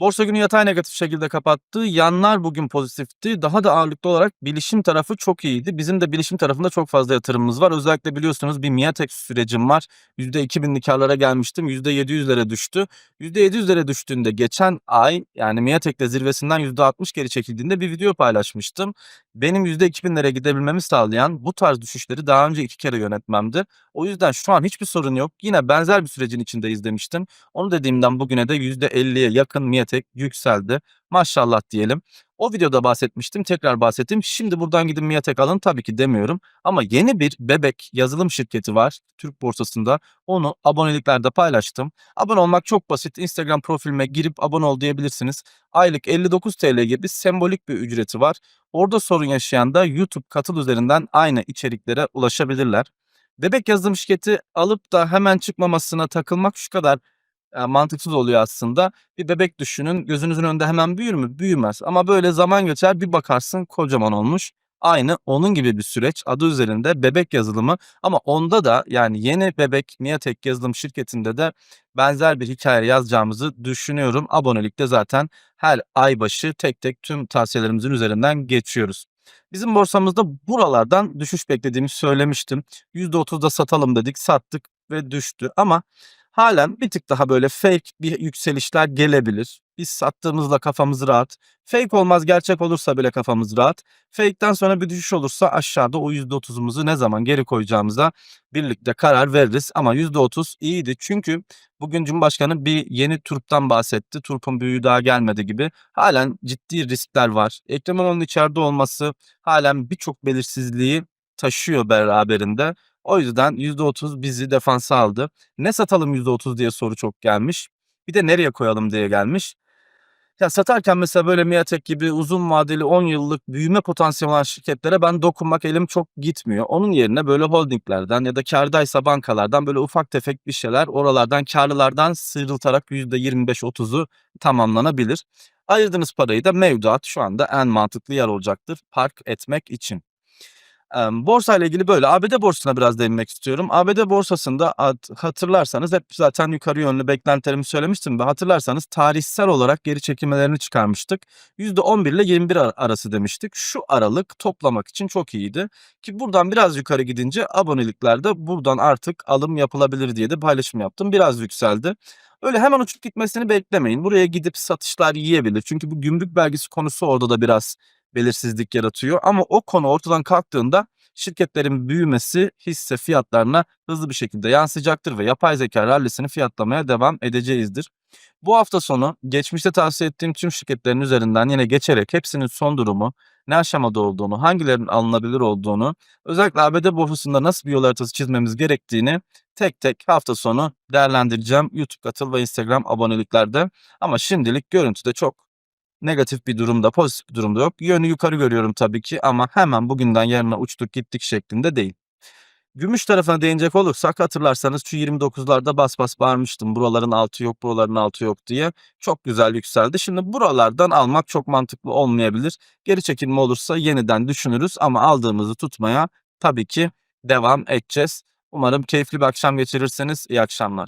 Borsa günü yatay negatif şekilde kapattı. Yanlar bugün pozitifti. Daha da ağırlıklı olarak bilişim tarafı çok iyiydi. Bizim de bilişim tarafında çok fazla yatırımımız var. Özellikle biliyorsunuz bir Miatex sürecim var. %2000'li karlara gelmiştim. %700'lere düştü. %700'lere düştüğünde geçen ay yani Miatex'te zirvesinden %60 geri çekildiğinde bir video paylaşmıştım. Benim %2000'lere gidebilmemi sağlayan bu tarz düşüşleri daha önce iki kere yönetmemdi. O yüzden şu an hiçbir sorun yok. Yine benzer bir sürecin içindeyiz demiştim. Onu dediğimden bugüne de %50'ye yakın Miatex yükseldi. Maşallah diyelim. O videoda bahsetmiştim. Tekrar bahsettim. Şimdi buradan gidin Miatek alın tabii ki demiyorum. Ama yeni bir bebek yazılım şirketi var Türk borsasında. Onu aboneliklerde paylaştım. Abone olmak çok basit. Instagram profilime girip abone ol diyebilirsiniz. Aylık 59 TL gibi sembolik bir ücreti var. Orada sorun yaşayan da YouTube katıl üzerinden aynı içeriklere ulaşabilirler. Bebek yazılım şirketi alıp da hemen çıkmamasına takılmak şu kadar mantıksız oluyor aslında. Bir bebek düşünün, gözünüzün önünde hemen büyür mü? Büyümez ama böyle zaman geçer bir bakarsın kocaman olmuş. Aynı onun gibi bir süreç adı üzerinde bebek yazılımı ama onda da yani yeni bebek Miatek yazılım şirketinde de benzer bir hikaye yazacağımızı düşünüyorum. Abonelikte zaten her ay başı tek tek tüm tavsiyelerimizin üzerinden geçiyoruz. Bizim borsamızda buralardan düşüş beklediğimi söylemiştim. %30'da satalım dedik, sattık ve düştü ama halen bir tık daha böyle fake bir yükselişler gelebilir. Biz sattığımızda kafamız rahat. Fake olmaz, gerçek olursa bile kafamız rahat. Fake'ten sonra bir düşüş olursa aşağıda o %30'umuzu ne zaman geri koyacağımıza birlikte karar veririz ama %30 iyiydi. Çünkü bugün Cumhurbaşkanı bir yeni turptan bahsetti. Turpun büyüğü daha gelmedi gibi. Halen ciddi riskler var. Ekrem İmamoğlu'nun içeride olması halen birçok belirsizliği taşıyor beraberinde. O yüzden %30 bizi defansa aldı. Ne satalım %30 diye soru çok gelmiş. Bir de nereye koyalım diye gelmiş. Ya satarken mesela böyle Miatek gibi uzun vadeli 10 yıllık büyüme potansiyeli olan şirketlere ben dokunmak elim çok gitmiyor. Onun yerine böyle holdinglerden ya da kârdaysa bankalardan böyle ufak tefek bir şeyler oralardan karlılardan sıyrıltarak %25-30'u tamamlanabilir. Ayırdığınız parayı da mevduat şu anda en mantıklı yer olacaktır park etmek için. Borsa ile ilgili böyle. ABD borsasına biraz değinmek istiyorum. ABD borsasında at hatırlarsanız hep zaten yukarı yönlü beklentilerimi söylemiştim ve hatırlarsanız tarihsel olarak geri çekilmelerini çıkarmıştık. %11 ile 21 ar arası demiştik. Şu aralık toplamak için çok iyiydi ki buradan biraz yukarı gidince aboneliklerde buradan artık alım yapılabilir diye de paylaşım yaptım. Biraz yükseldi. Öyle hemen uçup gitmesini beklemeyin. Buraya gidip satışlar yiyebilir. Çünkü bu gümrük vergisi konusu orada da biraz belirsizlik yaratıyor ama o konu ortadan kalktığında şirketlerin büyümesi hisse fiyatlarına hızlı bir şekilde yansıyacaktır ve yapay zekâ rallisini fiyatlamaya devam edeceğizdir. Bu hafta sonu geçmişte tavsiye ettiğim tüm şirketlerin üzerinden yine geçerek hepsinin son durumu, ne aşamada olduğunu, hangilerinin alınabilir olduğunu, özellikle ABD borsasında nasıl bir yol haritası çizmemiz gerektiğini tek tek hafta sonu değerlendireceğim YouTube katıl ve Instagram aboneliklerde. Ama şimdilik görüntüde çok negatif bir durumda, pozitif bir durumda yok. Yönü yukarı görüyorum tabii ki ama hemen bugünden yarına uçtuk gittik şeklinde değil. Gümüş tarafına değinecek olursak hatırlarsanız şu 29'larda bas bas bağırmıştım. Buraların altı yok, buraların altı yok diye. Çok güzel yükseldi. Şimdi buralardan almak çok mantıklı olmayabilir. Geri çekilme olursa yeniden düşünürüz ama aldığımızı tutmaya tabii ki devam edeceğiz. Umarım keyifli bir akşam geçirirsiniz. İyi akşamlar.